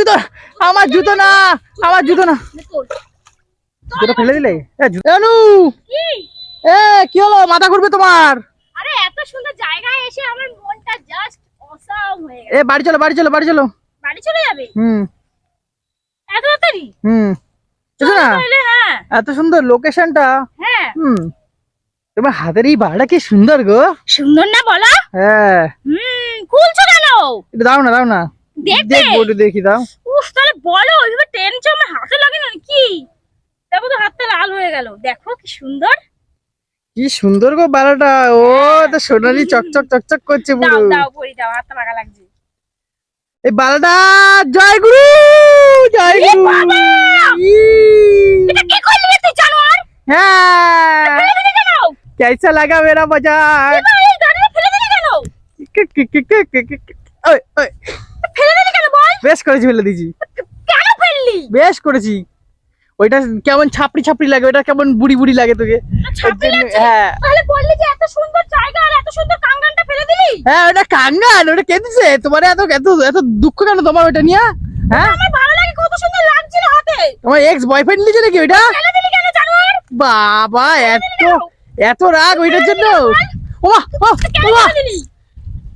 জুতো আমার জুতো না আমার জুতো না। জুতো ফেলে দিলে? এ জুতো এ কি? হলো? মাথা ঘুরবে তোমার? আরে এত সুন্দর জায়গায় এসে আমার মনটা জাস্ট অসাম হয়ে গেল এ বাড়ি চলো বাড়ি চলো বাড়ি চলো। বাড়ি চলে যাবে? হুম। এত তাড়াতাড়ি? হুম। হ্যাঁ। এত সুন্দর লোকেশনটা। হ্যাঁ। হুম। তোমার হাতের এই বাড়িটা কি সুন্দর গো। সুন্দর না বলা? হ্যাঁ। হুম খুলছো কেন? দাও না দাও না। দেখব দেখি দাও উফ তাহলে বলো ওইভাবে টেনছো আমার হাতে লাগে না কি দেখো তো হাতটা লাল হয়ে গেল দেখো কি সুন্দর কি সুন্দর গো বালাটা ও তো সোনালি চকচক চকচক করছে পুরো দাও হাতটা লাগা লাগছে এই বালাটা জয় গুরু জয় হ্যাঁ কেসা লাগা মেরা মজা কি কি কি কি কি ওই ওই বেশ করেছি ফেলে দিয়েছি। কেন ফেললি? বেশ করেছি। ওইটা কেমন ছাপড়ি ছাপড়ি লাগে ওইটা কেমন বুড়ি বুড়ি লাগে তোকে? হ্যাঁ। তাহলে বললি যে এত সুন্দর জায়গা আর এত সুন্দর কাঙ্গানটা ফেলে দিলি? হ্যাঁ ওটা কাঙ্গান ওটা কেঁদেছে। তোমার এত এত এত দুঃখ কেন তোমার ওটা নিয়ে? হ্যাঁ? আমার ভালো লাগে কত সুন্দর লাগছিল হাতে। তোমার এক্স বয়ফ্রেন্ড নিয়েছে নাকি ওইটা? ফেলে দিলি কেন জানোয়ার? বাবা এত এত রাগ ওইটার জন্য? ওমা ওমা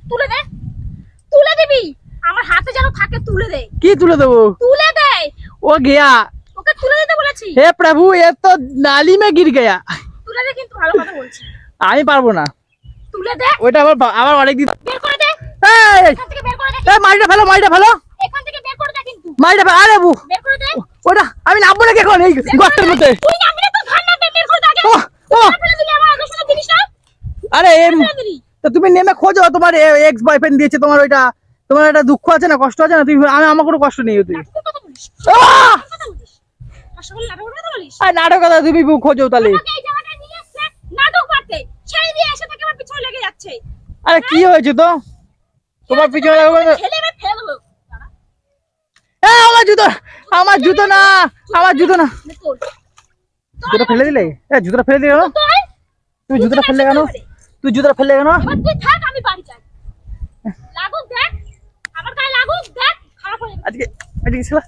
তুলে দে। হাতে যেন থাকে তুলে দে কি তুলে দেবো? তুলে দে ও গয়া। ওকে তুলে দিতে বলেছি। হে প্রভু এ তো নালি মে গির গয়া। তুলে দে কিন্তু ভালো কথা বলছি। আমি পারব না। তুলে দে। ওইটা আবার আবার অনেক দিন বের করে দে। এই, এখান থেকে বের করে দে। এই মাইটা ফেলো মাইটা ফেলো। এখান থেকে বের করে দে কিন্তু। মাইটা ফেলো আরে বু বের করে দে। ওটা আমি নামবো নাকি এখন এই গর্তের মধ্যে? তুই নামবি না তো না বের করে দে আগে। ও ও ফেলে দিলি আমার আগে শুনে জিনিসটা আরে এম তো তুমি নেমে খোঁজো তোমার এক্স বয়ফ্রেন্ড দিয়েছে তোমার ওইটা। তোমার একটা দুঃখ আছে না কষ্ট আছে না? তুমি আমি আমার কোনো কষ্ট নেই তুই নাটক কথা তুমি খোঁজো তাহলে। আরে কি হয়েছে তো? তোমার পিছনে আমার জুতো আমার জুতো না। আমার জুতো না। জুতো ফেলে দিলে? জুতোটা ফেলে দিলে তুমি জুতোটা ফেললে কেন? তুই জুতোটা ফেললে কেন? Ada 了